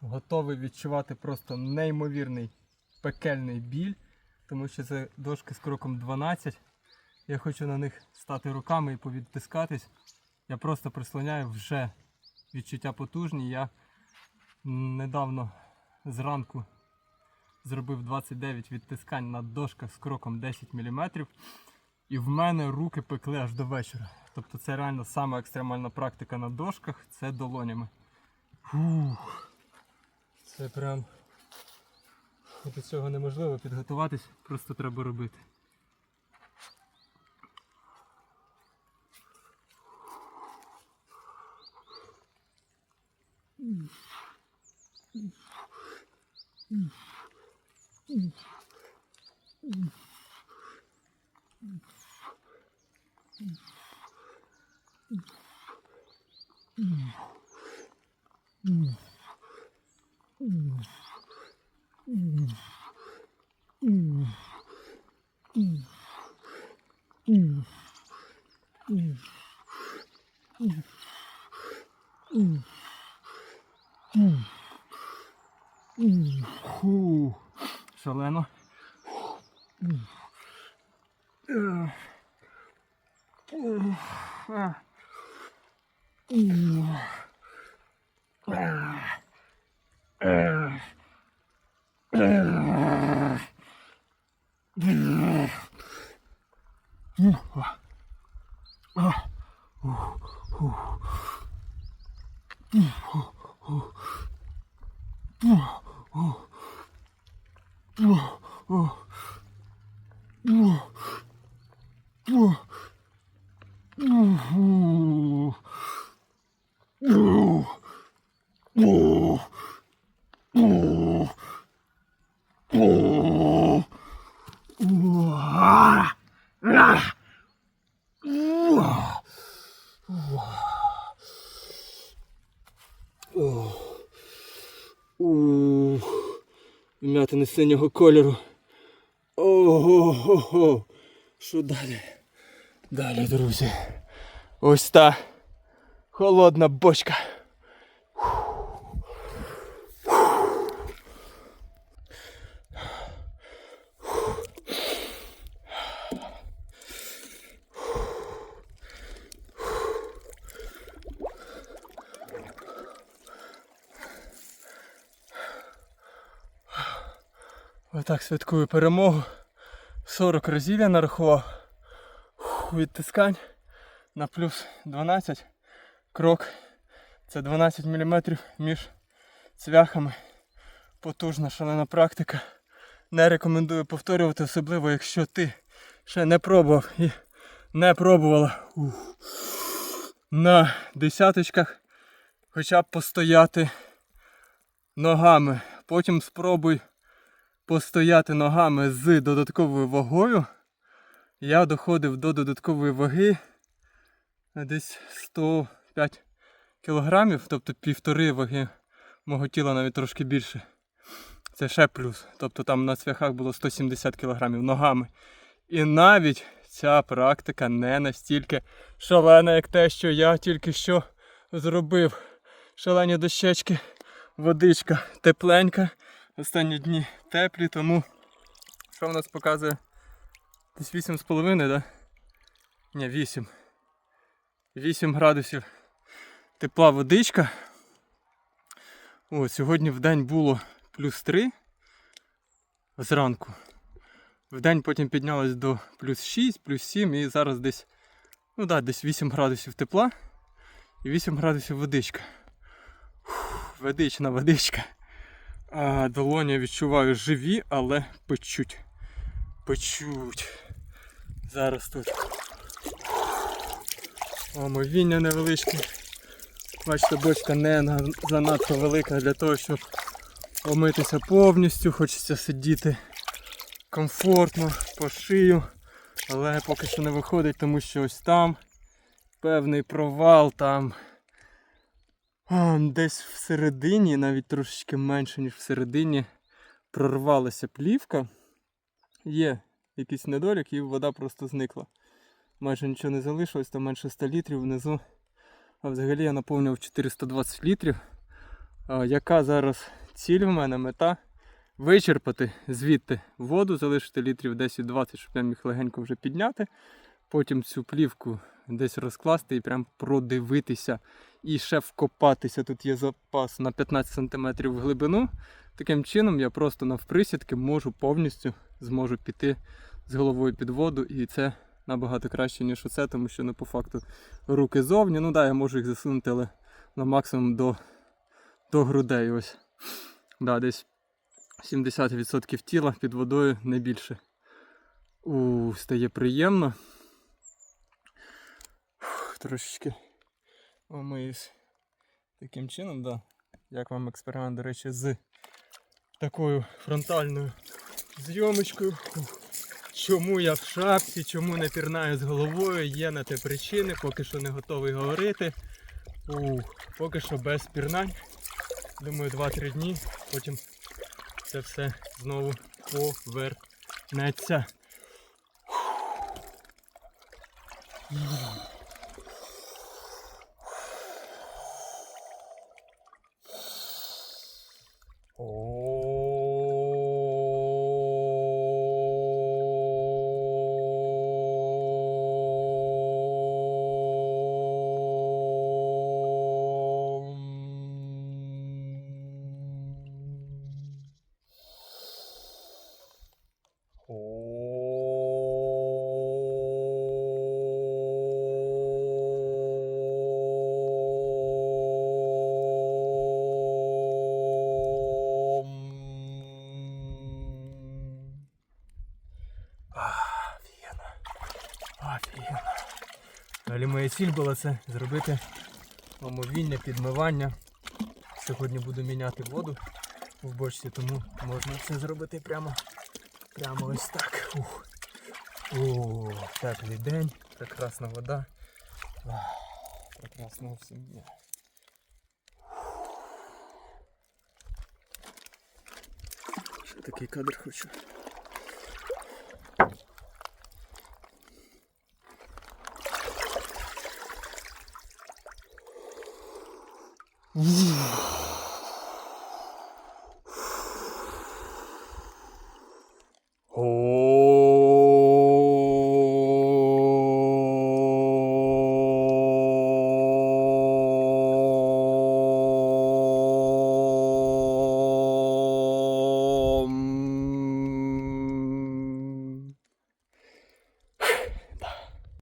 готовий відчувати просто неймовірний пекельний біль, тому що це дошки з кроком 12. Я хочу на них стати руками і повідтискатись. Я просто прислоняю вже відчуття потужні. Я недавно зранку зробив 29 відтискань на дошках з кроком 10 мм. І в мене руки пекли аж до вечора. Тобто це реально сама екстремальна практика на дошках, це долонями. Фух. Це прям до цього неможливо підготуватись, просто треба робити. Фу. Шалено. Whoa. М'ятини синього кольору. Ого-го-го. Що далі? Далі, друзі. Ось та холодна бочка. Отак святкую перемогу. 40 разів я нарахував. Відтискань на плюс 12 крок. Це 12 мм між цвяхами. Потужна шалена практика. Не рекомендую повторювати, особливо якщо ти ще не пробував і не пробувала. Ух. На десяточках хоча б постояти ногами. Потім спробуй постояти ногами з додатковою вагою. Я доходив до додаткової ваги десь 105 кілограмів, тобто півтори ваги мого тіла навіть трошки більше. Це ще плюс. Тобто там на цвяхах було 170 кілограмів ногами. І навіть ця практика не настільки шалена, як те, що я тільки що зробив. Шалені дощечки, водичка тепленька. Останні дні теплі, тому що в нас показує десь 8,5, да? Ні, 8. 8 градусів тепла водичка. О, сьогодні в день було плюс 3 зранку. В день потім піднялось до плюс 6, плюс 7 і зараз десь, ну да, десь 8 градусів тепла і 8 градусів водичка. Фух, водична водичка. А, долоні відчуваю живі, але печуть. Печуть. Зараз тут. Омовіння невеличке. Бачите, бочка не занадто велика для того, щоб омитися повністю. Хочеться сидіти комфортно по шию. Але поки що не виходить, тому що ось там певний провал там. А, Десь всередині, навіть трошечки менше, ніж всередині, прорвалася плівка. Є якийсь недолік і вода просто зникла. Майже нічого не залишилось, там менше 100 літрів внизу. А взагалі я наповнював 420 літрів. А, яка зараз ціль в мене, мета? Вичерпати звідти воду, залишити літрів 10-20, щоб я міг легенько вже підняти. Потім цю плівку десь розкласти і прям продивитися. І ще вкопатися. Тут є запас на 15 см в глибину. Таким чином я просто навприсідки можу повністю зможу піти з головою під воду. І це набагато краще, ніж оце, тому що ну, по факту руки зовні. Ну да, я можу їх засунути, але на максимум до, до грудей. Ось. Да, десь 70% тіла під водою не більше. У, стає приємно. Трошечки омиюсь таким чином, да. Як вам експеримент, до речі, з такою фронтальною зйомочкою. Чому я в шапці, чому не пірнаю з головою, є на те причини, поки що не готовий говорити. Ух, поки що без пірнань. Думаю, 2-3 дні, потім це все знову повернеться. Офігенно. Моя ціль була це зробити омовіння, підмивання. Сьогодні буду міняти воду в бочці, тому можна це зробити прямо, прямо ось так. Ух. О, теплий день, прекрасна вода. Прекрасного всім дня. Ще такий кадр хочу. Ух.